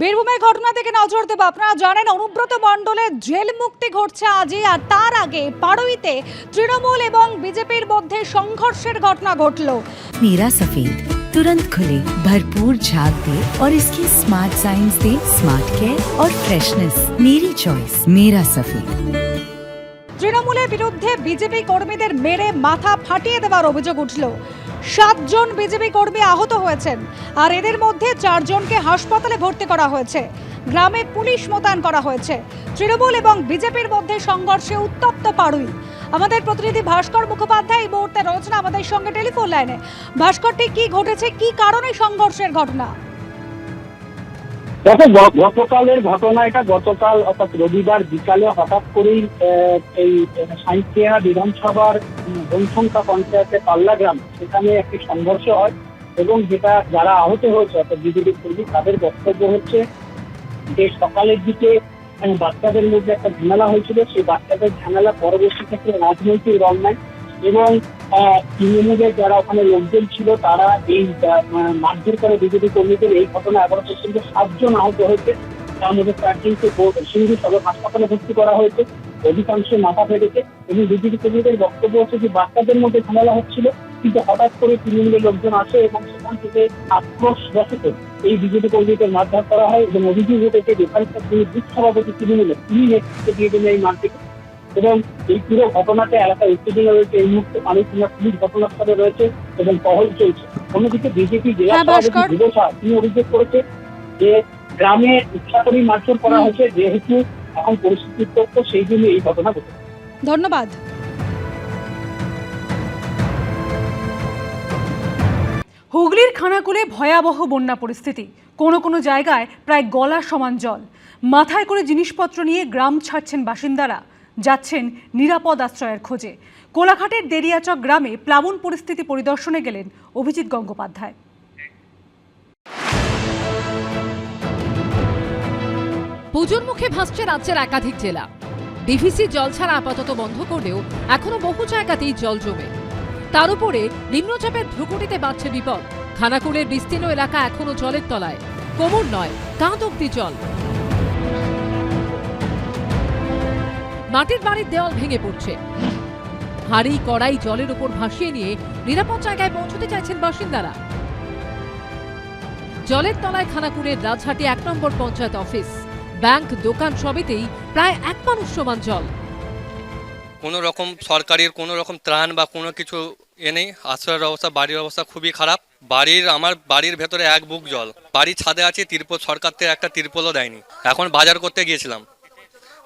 বীরভূমের ঘটনা থেকে নজর দেব আপনারা জানেন অনুব্রত মণ্ডলের জেল মুক্তি ঘটছে আজই আর তার আগে পাড়ুইতে তৃণমূল এবং বিজেপির মধ্যে সংঘর্ষের ঘটনা ঘটল नीरा सफेद तुरंत खुले भरपूर झाग दे और इसकी स्मार्ट साइंस दे स्मार्ट केयर और फ्रेशनेस मेरी चॉइस मेरा सफेद তৃণমূলের বিরুদ্ধে বিজেপি কর্মীদের মেরে মাথা ফাটিয়ে দেওয়ার অভিযোগ উঠল সাতজন বিজেপি কর্মী আহত হয়েছেন, আর এদের মধ্যে চারজনকে হাসপাতালে ভর্তি করা হয়েছে। গ্রামে পুলিশ মোতায়েন করা হয়েছে। তৃণমূল এবং বিজেপির মধ্যে সংঘর্ষে উত্তপ্ত পাড়ুই। আমাদের প্রতিনিধি ভাস্কর মুখোপাধ্যায় এই মুহূর্তে রয়েছেন আমাদের সঙ্গে টেলিফোন লাইনে। ভাস্করটি কি ঘটেছে? কি কারণে সংঘর্ষের ঘটনা? দেখো গতকালের ঘটনা এটা, গতকাল অর্থাৎ রবিবার বিকালে হঠাৎ করেই এই সাঁইথিয়া বিধানসভার বনসংখ্যা পঞ্চায়েতের পাল্লা গ্রাম, সেখানে একটি সংঘর্ষ হয় এবং যেটা যারা আহত হয়েছে, অর্থাৎ বিজেপি কর্মী, তাদের বক্তব্য হচ্ছে যে সকালের দিকে বাচ্চাদের মধ্যে একটা ঝামেলা হয়েছিল। সেই বাচ্চাদের ঝামেলা পরবর্তী ক্ষেত্রে রাজনৈতিক রং নেয়। এবং তৃণমূলের যারা ওখানে লোকজন ছিল, তারা এই মারধর করে বিজেপি কর্মীদের এই ঘটনা এগারো পর্যন্ত সাতজন আহত হয়েছে। তার মধ্যে চারজনকে সিন্ধু সদর হাসপাতালে ভর্তি করা হয়েছে। অধিকাংশ মাথা ফেটেছে এবং বিজেপি কর্মীদের বক্তব্য হচ্ছে যে, বাচ্চাদের মধ্যে ঝামেলা হচ্ছিল, কিন্তু হঠাৎ করে তৃণমূলের লোকজন আসে এবং সেখান থেকে আক্রোশ বসত এই বিজেপি কর্মীদের মারধর করা হয় এবং অভিযোগ উঠেছে যে, এখানকার যিনি সভাপতি তৃণমূলের, তিনি নেতৃত্ব দিয়ে দিলেন এই মারপিট। এবং এই পুরো ঘটনাতে এলাকায় উত্তেজনা রয়েছে। এই মুহূর্তে সিংহা পুলিশ ঘটনাস্থলে রয়েছে এবং টহল চলছে। অন্যদিকে বিজেপি জেলা হ্যাঁ, সভাপতি। তিনি অভিযোগ করেছে যে গ্রামে ইচ্ছা করেই মারধর করা হয়েছে যেহেতু এখন পরিস্থিতি উত্তপ্ত সেই জন্য এই ঘটনা ঘটেছে। ধন্যবাদ। হুগলির খানাকুলে ভয়াবহ বন্যা পরিস্থিতি। কোনো কোনো জায়গায় প্রায় গলা সমান জল। মাথায় করে জিনিসপত্র নিয়ে গ্রাম ছাড়ছেন বাসিন্দারা। যাচ্ছেন নিরাপদ আশ্রয়ের খোঁজে। কোলাঘাটের দেরিয়াচক গ্রামে প্লাবন পরিস্থিতি পরিদর্শনে গেলেন অভিজিৎ গঙ্গোপাধ্যায়। পুজোর মুখে ভাসছে রাজ্যের একাধিক জেলা। ডিভিসি জল ছাড়া আপাতত বন্ধ করলেও এখনও বহু জায়গাতেই জল জমে। তার উপরে নিম্নচাপের ভ্রুকুটিতে বাড়ছে বিপদ। খানাকুলের বিস্তীর্ণ এলাকা এখনও জলের তলায়। কোমর নয়, কাঁধ অব্দি জল। মাটির বাড়ির দেওয়াল ভেঙে পড়ছে। হাড়ি কড়াই জলের উপর ভাসিয়ে নিয়ে নিরাপদ জায়গায় পৌঁছতে চাইছেন বাসিন্দারা। জলের তলায় খানাকুলের রাজহাটি এক নম্বর পঞ্চায়েত অফিস। ব্যাংক, দোকান সবেতেই প্রায় এক মানুষ সমান জল। কোনো রকম সরকারের কোনো রকম ত্রাণ বা কোনো কিছু এ নেই। আশ্রয়ের অবস্থা, বাড়ির অবস্থা খুবই খারাপ। বাড়ির, আমার বাড়ির ভেতরে এক বুক জল। বাড়ির ছাদে আছে তিরপল, সরকার থেকে একটা তিরপলও দেয়নি। এখন বাজার করতে গিয়েছিলাম।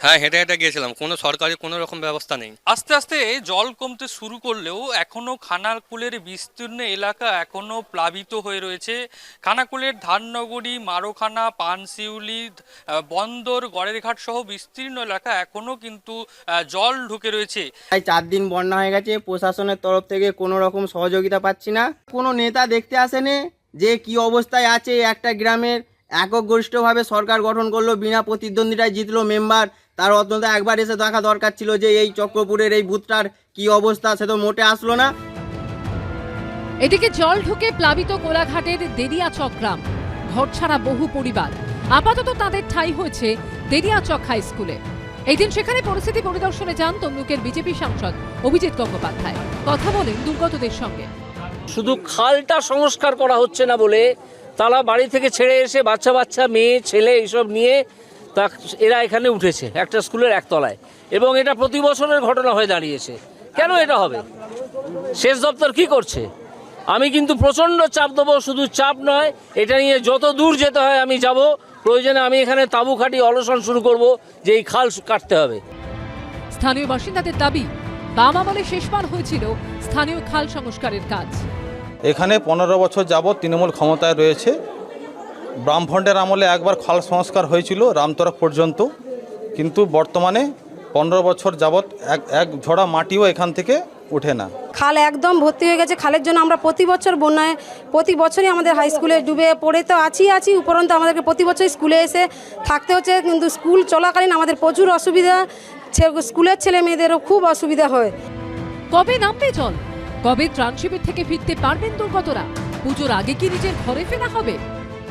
হ্যাঁ হেঁটে হেঁটে গিয়েছিলাম। কোনো সরকারি কোনো রকম ব্যবস্থা নেই। আস্তে আস্তে জল কমতে শুরু করলেও এখনও খানাকুলের বিস্তীর্ণ এলাকা এখনও প্লাবিত হয়ে রয়েছে। খানাকুলের ধাননগরী মারোখানা পানশিউলি বন্দর গড়েরঘাট সহ বিস্তীর্ণ এলাকা এখনও কিন্তু জল ঢুকে রয়েছে। প্রায় চার দিন বন্যা হয়ে গেছে। প্রশাসনের তরফ থেকে কোনো রকম সহযোগিতা পাচ্ছি না। কোনো নেতা দেখতে আসেনি যে কি অবস্থায় আছে একটা গ্রামের। একক গরিষ্ঠভাবে সরকার গঠন করল বিনা প্রতিদ্বন্দ্বিতায় জিতলো মেম্বার তার অত্যন্ত একবার এসে দেখা দরকার ছিল যে এই চক্রপুরের এই বুথটার কি অবস্থা সে তো মোটে আসলো না। এদিকে জল ঢুকে প্লাবিত কোলাঘাটের দেরিয়াচক গ্রাম ঘর ছাড়া বহু পরিবার। আপাতত তাদের ঠাই হয়েছে দেরিয়া চক হাই স্কুলে। এই দিন সেখানে পরিস্থিতি পরিদর্শনে যান তমলুকের বিজেপি সাংসদ অভিজিৎ গঙ্গোপাধ্যায়। কথা বলেন দুর্গতদের সঙ্গে। শুধু খালটা সংস্কার করা হচ্ছে না বলে তারা বাড়ি থেকে ছেড়ে এসে বাচ্চা বাচ্চা মেয়ে ছেলে এইসব নিয়ে তা এরা এখানে উঠেছে একটা স্কুলের একতলায়। এবং এটা প্রতি বছরের ঘটনা হয়ে দাঁড়িয়েছে। কেন এটা হবে? শেষ দপ্তর কি করছে? আমি কিন্তু প্রচণ্ড চাপ দেবো শুধু চাপ নয় এটা নিয়ে যত দূর যেতে হয় আমি যাব। প্রয়োজনে আমি এখানে তাঁবু খাটি অলসন শুরু করব যে এই খাল কাটতে হবে। স্থানীয় বাসিন্দাদের দাবি বাম আমলে শেষবার হয়েছিল স্থানীয় খাল সংস্কারের কাজ। এখানে পনেরো বছর যাবৎ তৃণমূল ক্ষমতায় রয়েছে। ব্রাহ্মণের আমলে একবার খাল সংস্কার হয়েছিল রামতরফ পর্যন্ত। কিন্তু বর্তমানে পনেরো বছর যাবৎ এক এক ঝড়া মাটিও এখান থেকে ওঠে না। খাল একদম ভর্তি হয়ে গেছে। খালের জন্য আমরা প্রতি বছর বন্যায় প্রতি বছরই আমাদের হাই স্কুলে ডুবে পড়ে তো আছি আছি। উপরন্ত আমাদেরকে প্রতি বছরই স্কুলে এসে থাকতে হচ্ছে। কিন্তু স্কুল চলাকালীন আমাদের প্রচুর অসুবিধা। ছে- স্কুলের ছেলে মেয়েদেরও খুব অসুবিধা হয়। কবে নামবে জল? কবে ত্রাণ শিবির থেকে ফিরতে পারবেন দুর্গতরা? পুজোর আগে কি নিজের ঘরে ফেরা হবে?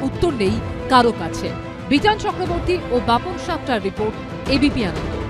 উত্তর নেই কারও কাছে। বিটান চক্রবর্তী ও বাপন সাপটার রিপোর্ট এবিপি আনন্দ।